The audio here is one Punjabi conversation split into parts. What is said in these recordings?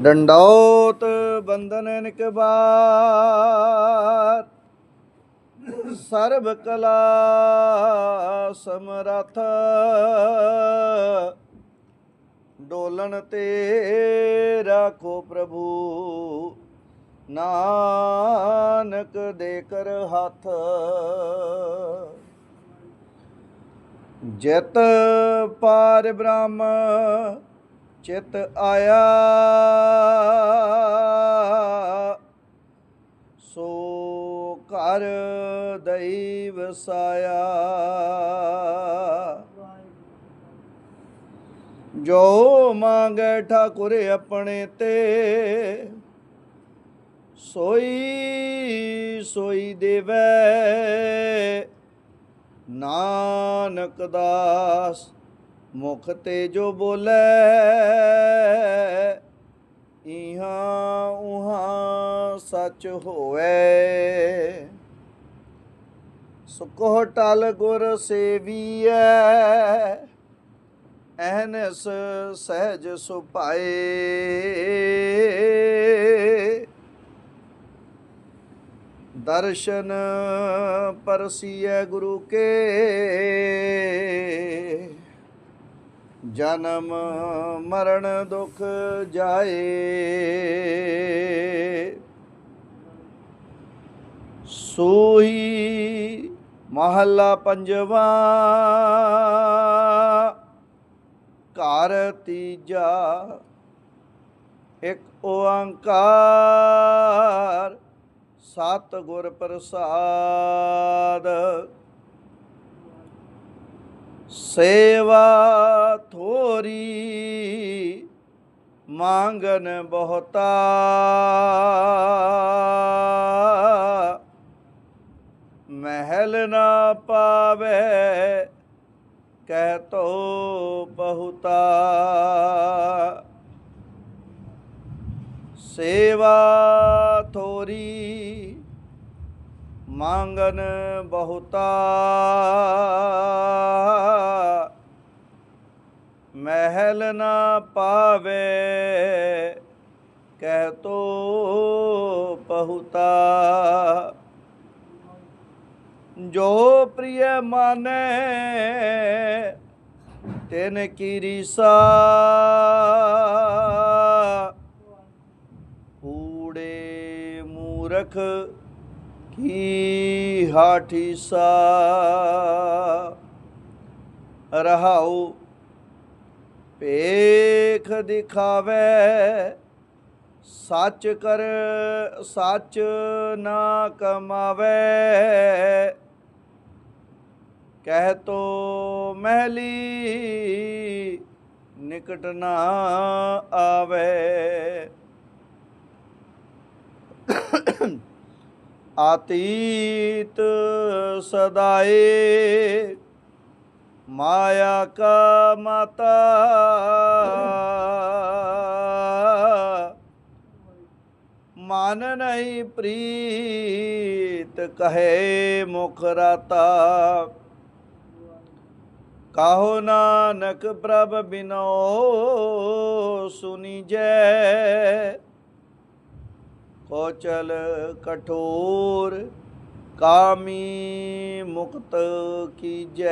ਡੰਡੌਤ ਬੰਧਨ ਨਿਕਬਾਰ ਸਰਬ ਕਲਾ ਸਮਰਥ। ਡੋਲਣ ਤੇ ਰਾਖੋ ਪ੍ਰਭੂ, ਨਾਨਕ ਦੇ ਕਰ ਹੱਥ। ਜਿਤ ਪਾਰ ਬ੍ਰਹਮ ਚਿਤ ਆਇਆ। ਸੋ ਘਰ ਦਈ ਵਸਾਇਆ ਜੋ ਮੰਗੇ ਠਾਕੁਰ ਆਪਣੇ ਤੇ, ਸੋਈ ਸੋਈ ਦੇਵੈ। ਨਾਨਕ ਦਾਸ ਮੁਖ ਤੇ ਜੋ ਬੋਲੇ, ਇਹਾਂ ਉਹਾਂ ਸੱਚ ਹੋਵੇ। ਸੁਕੋ ਟਲ ਗੁਰ ਸੇਵੀਐ, ਐਨਸ ਸਹਿਜ ਸੁਪਾਏ ਦਰਸ਼ਨ ਪਰਸੀਐ ਗੁਰੂ ਕੇ। ਜਨਮ ਮਰਨ ਦੁਖ ਜਾਏ। ਸੋਈ ਮਹੱਲਾ ਪੰਜਵਾ ਘਰ ਤੀਜਾ ਇੱਕ ਓੰਕਾਰ ਸਤ ਗੁਰ ਪ੍ਰਸਾਦ। ਸੇਵਾ ਥੋਰੀ ਮੰਗਨ ਬਹੁਤਾ। ਮਹਿਲ ਨਾ ਪਾਵੇ ਕਹਿ ਤੋ ਬਹੁਤਾ। ਸੇਵਾ ਥੋਰੀ ਮੰਗਨ ਬਹੁਤਾ। ਮਹਿਲ ਨਾ ਪਾਵੇ, ਕਹਿ ਤੋ ਬਹੁਤਾ। ਜੋ ਪ੍ਰਿਯ ਮਾਨੇ, ਤਿਨ ਕੀ ਰੀਸਾ ਕੂੜੇ ਮੂਰਖ ਕੀ ਹਾਠੀਸਾ ਰਹਾਉ ਪੇਖ ਦਿਖਾਵੇ ਸੱਚ ਕਰ ਸੱਚ ਨਾ ਕਮਾਵੇ ਕਹਿ ਤੋ ਮਹਿਲੀ ਨਿਕਟ ਨਾ ਆਵੇ ਆਤੀਤ ਸਦਾਏ, ਮਾਇਆ ਕਾ ਮਾਤਾ। ਮਨ ਨਹੀਂ ਪ੍ਰੀਤ ਕਹੇ ਮੁਖ ਰਾਤਾ। ਕਾਹੋ ਨਾਨਕ ਪ੍ਰਭ ਬਿਨੋ ਸੁਨੀ ਜੈ ਕੋਚਲ ਕਠੋਰ ਕਾਮੀ ਮੁਕਤ ਕੀਜੈ।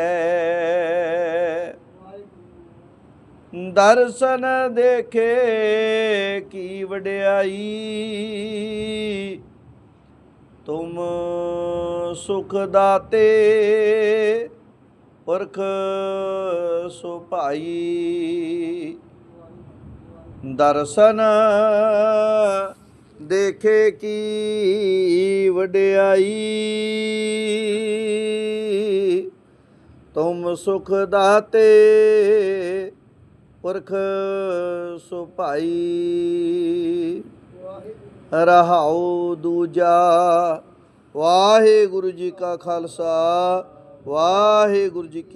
ਦਰਸ਼ਨ ਦੇਖੇ ਕੀ ਵਡਿਆਈ। ਤੁਮ ਸੁਖ ਦਾਤੇ, ਪੁਰਖ ਸੁਭਾਈ। ਦਰਸ਼ਨ ਦੇਖੇ ਕੀ ਵਡਿਆਈ। ਤੁਮ ਸੁਖ ਦਾਤੇ, ਪੁਰਖ ਸੁਭਾਈ। ਰਹਾਉ ਦੂਜਾ, ਵਾਹਿਗੁਰੂ ਜੀ ਕਾ ਖਾਲਸਾ, ਵਾਹਿਗੁਰੂ ਜੀ ਕੀ